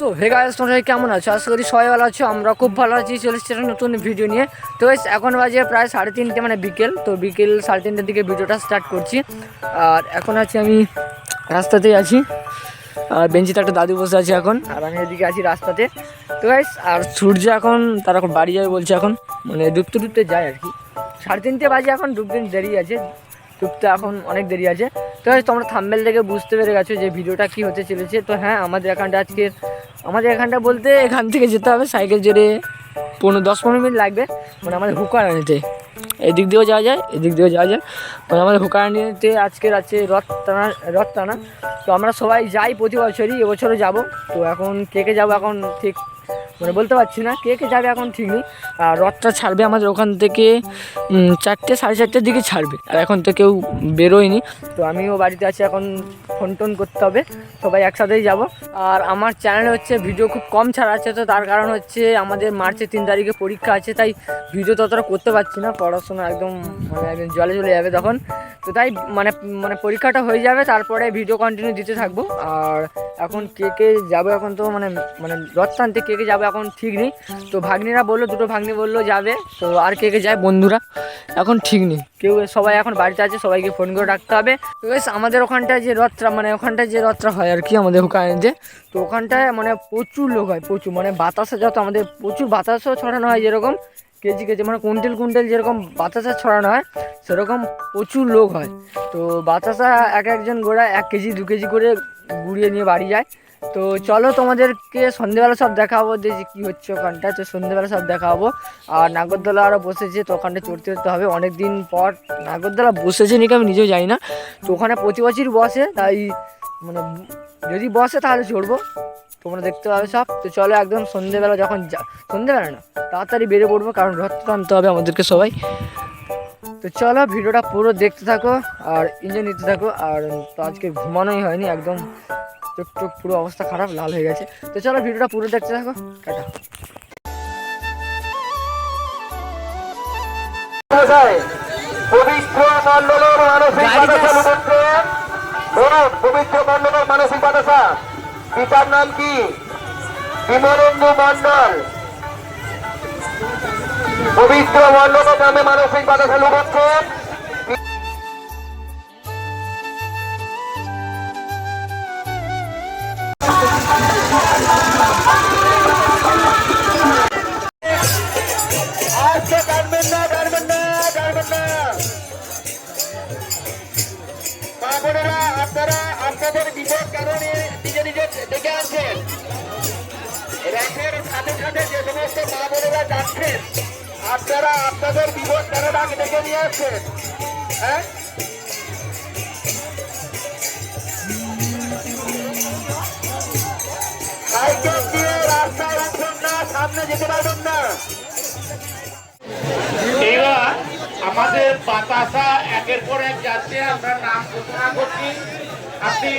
So hey guys তোমরা কেমন আছো? আশা করি সবাই ভালো আছো, আমরা খুব ভালো আছি, চলে এসেছি একটা নতুন ভিডিও নিয়ে। তো এখন বাজে প্রায় সাড়ে তিনটে মানে বিকেল। তো বিকেল সাড়ে তিনটের দিকে ভিডিওটা স্টার্ট করছি। আর এখন আছি আমি রাস্তাতেই আছি। আর বেঞ্চিতে একটা দাদু বসে আছে এখন, আর আমি এদিকে আছি রাস্তাতে। তো গাইস আর সূর্য এখন, তারা এখন বাড়ি যাবে বলছে এখন। মানে ডুবতে ডুবতে যায় আর কি। সাড়ে তিনটে বাজে এখন, ডুবতে দেরি আছে। ডুবতে এখন অনেক দেরি আছে। তো তোমরা থাম্বেল থেকে বুঝতে পেরে গেছো যে ভিডিওটা কি হতে চলেছে। তো হ্যাঁ আমাদের এখানটা আজকে, আমাদের এখানটা বলতে এখান থেকে যেতে হবে সাইকেল জেরে পনেরো দশ পনেরো মিনিট লাগবে। মানে আমাদের হুকার আনিতে। এদিক দিয়েও যাওয়া যায়, এদিক দিয়েও যাওয়া যায়। মানে আমাদের হুকার আনিতে আজকের আছে রথ টানা রথ টানা তো আমরা সবাই যাই প্রতি বছরই, এবছরও যাব। তো এখন কে কে যাব এখন ঠিক মানে বলতে পারছি না। কে কে যাবে এখন ঠিক নেই আর রথটা ছাড়বে আমাদের ওখান থেকে চারটে, সাড়ে চারটের দিকে ছাড়বে। আর এখন তো কেউ বেরোয়নি। তো আমিও বাড়িতে আছি, এখন ফোন টোন করতে হবে। সবাই একসাথেই যাব। আর আমার চ্যানেলে হচ্ছে ভিডিও খুব কম ছাড়া আছে, তো তার কারণ হচ্ছে আমাদের মার্চের তিন তারিখে পরীক্ষা আছে, তাই ভিডিও ততটা করতে পারছি না। পড়াশোনা একদম মানে একদম জলে চলে যাবে তখন। তো তাই মানে মানে পরীক্ষাটা হয়ে যাবে, তারপরে ভিডিও কন্টিনিউ দিতে থাকব। আর এখন কে কে যাবে এখন তো মানে মানে রথ টানতে কে কে যাবে এখন ঠিক নেই। তো ভাগ্নিরা বলল, দুটো ভাগ্নি বলল যাবে, তো আর কে কে যায় বন্ধুরা? এখন ঠিক নেই। কেউ সবাই এখন বাড়িতে আছে, সবাইকে ফোন করে রাখতে হবে। তো বেশ আমাদের ওখানটায় যে রথটা মানে ওখানটায় যে রথটা হয় আর কি আমাদের ওখানে যে, তো ওখানটায় মানে প্রচুর লোক হয়, প্রচুর। মানে বাতাসে যত আমাদের, প্রচুর বাতাসও ছড়ানো হয় যেরকম কেজি কেজি মানে কুইন্টেল কুইন্টেল যেরকম বাতাসা ছড়ানো হয়, সেরকম প্রচুর লোক হয়। তো বাতাসা এক একজন গোড়া এক কেজি, দু কেজি করে গুড়িয়ে নিয়ে বাড়ি যায়। তো চলো তোমাদেরকে সন্ধেবেলা সব দেখাবো, যে কী হচ্ছে ওখানটা। তো সন্ধেবেলা সব দেখাবো। আর নাগরদোলা আরও বসেছে, তো ওখানটা চড়তে চড়তে হবে। অনেক দিন পর নাগরদোলা বসেছে নাকি আমি নিজেও জানি না। তো ওখানে প্রতি বছরই বসে, তাই মানে যদি বসে তাহলে চড়বো। তোমরা দেখতে পাবে সব। তো চলো একদম সন্ধেবেলা যখন যা সন্ধেবেলা না তাড়াতাড়ি বেরিয়ে পড়ব কারণ রথ টানতে হবে আমাদেরকে সবাই। তো চলো ভিডিওটা পুরো দেখতে থাকো আর এনজয় নিতে থাকো। আর তো আজকে ঘুমানোই হয়নি একদম চোখ টোক পুরো অবস্থা খারাপ লাল হয়ে গেছে। তো চলো ভিডিওটা পুরো দেখতে থাকো। টাটা। পবিত্র মানসিক বাতাসা। পিতার নাম কি? বিমলেন্দু মন্ডল পবিত্র মন্ডলের নামে মানসিক বাতাসা লুটছে আজকে না কাটবেন না কাটবেন না সাথে যে সমস্ত মা বোনেরা যাচ্ছেন, আপনারা আপনাদের বিপদ কারণ আগে ডেকে নিয়ে আসছেন। হ্যাঁ? না, সামনে যেতে না। আমাদের বাতাসা একের পর এক যাচ্ছে নাম করছি। আপনি,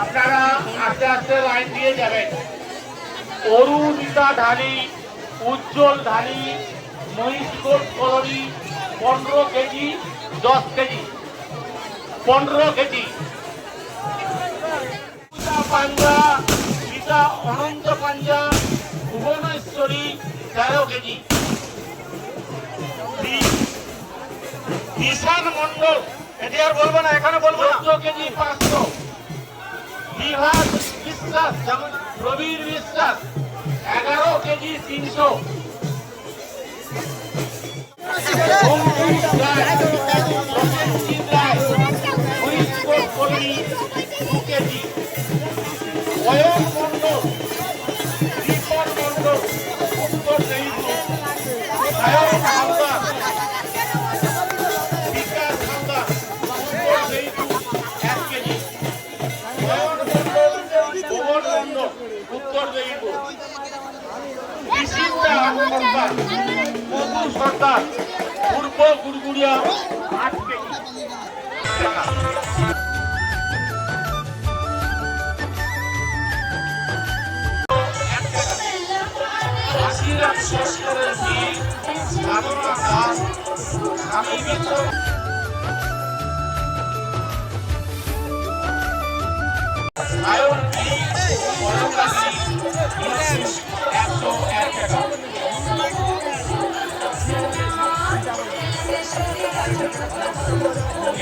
আপনারা আস্তে আস্তে লাইন দিয়ে যাবেন। অরুণিতা ঢালি উজ্জ্বল ঢালি মহিষকোট কলোনি পনেরো কেজি দশ কেজি। পনেরো কেজি। পাঞ্জা পিতা অনন্ত পাঞ্জা ভুবনেশ্বরী তেরো কেজি। বিশাল মন্ডল এটি আর বলব না এখানে বলব চোদ্দ কেজি পাঁচশো। বিভাগ বিশ্বাস যেমন প্রবীর বিশ্বাস। কেজি তিনশো। অঙ্কুশ রায়, সরকার, পূর্ব গুড়গুড়িয়া, আট স্বামী মিত্র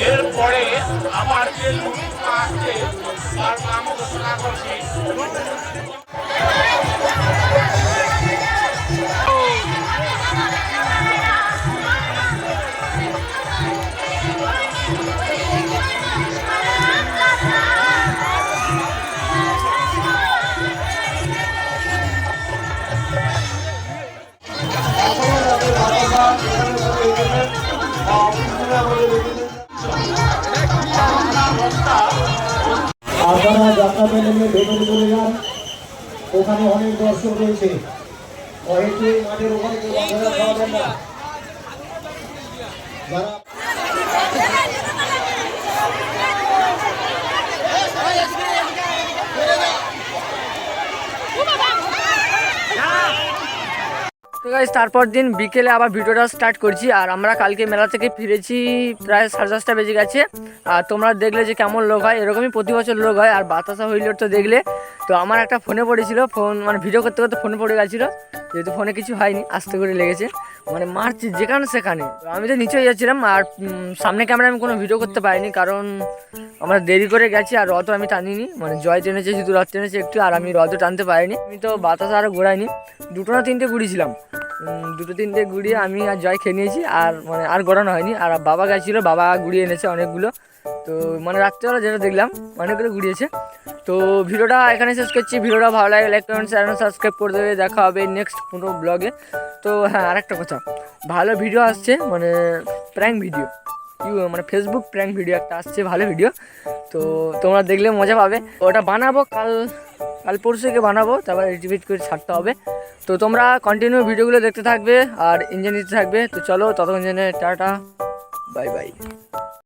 এরপরে আমার যে লুকিটা আছে তার নাম ঘোষণা করছি দর্শক রয়েছে। কয়েকটি মাঠের ওখানে কেউ না। যারা তো গাইজ তারপর দিন বিকেলে আবার ভিডিওটা স্টার্ট করছি। আর আমরা কালকে মেলা থেকে ফিরেছি, প্রায় সাড়ে দশটা বেজে গেছে। আর তোমরা দেখলে যে কেমন লোক হয়, এরকমই প্রতি বছর লোক হয়। আর বাতাসা হইল তো দেখলে। তো আমার একটা ফোনে পড়েছিল, ফোন মানে ভিডিও করতে করতে ফোনে পড়ে গেছিল। যেহেতু ফোনে কিছু হয়নি, আস্তে করে লেগেছে। মানে মারছি যেখানে সেখানে। আমি তো নিচে যাচ্ছিলাম, আর সামনে ক্যামেরা আমি কোনো ভিডিও করতে পারিনি। কারণ আমরা দেরি করে গেছি, আর রথ আমি টানিনি। মানে জয় টেনেছে শুধু রথ টেনেছে একটু, আর আমি রথও টানতে পারিনি। আমি তো বাতাস আরও ঘোরাইনি। দুটো না তিনটে ঘুরিয়েছিলাম। দুটো তিনটে ঘুরিয়ে আমি আর জয় খেয়ে নিয়েছি, আর মানে আর গড়ানো হয়নি। আর বাবা গেছিল, বাবা ঘুরিয়ে এনেছে অনেকগুলো। তো মানে রাত্রেবেলা যেটা দেখলাম, অনেকগুলো ঘুরিয়েছে তো ভিডিওটা এখানে শেষ করছি। ভিডিওটা ভালো লাগে লাইক কমেন্ট চ্যানেল সাবস্ক্রাইব করে দেবে। দেখা হবে নেক্সট কোনো ব্লগে তো হ্যাঁ আরেকটা কথা। ভালো ভিডিও আসছে মানে প্র্যাঙ্ক ভিডিও ইউ মানে ফেসবুক প্র্যাঙ্ক ভিডিও একটা আসছে, ভালো ভিডিও তো তোমরা দেখলে মজা পাবে। ওটা বানাবো কাল। কাল পরশুকে বানাবো, তারপর এডিট করে ছাড়তে হবে। তো তোমরা কন্টিনিউ ভিডিওগুলো দেখতে থাকবে আর ইঞ্জিন দিতে থাকবে। তো চলো, ততক্ষণ জেনে টাটা বাই বাই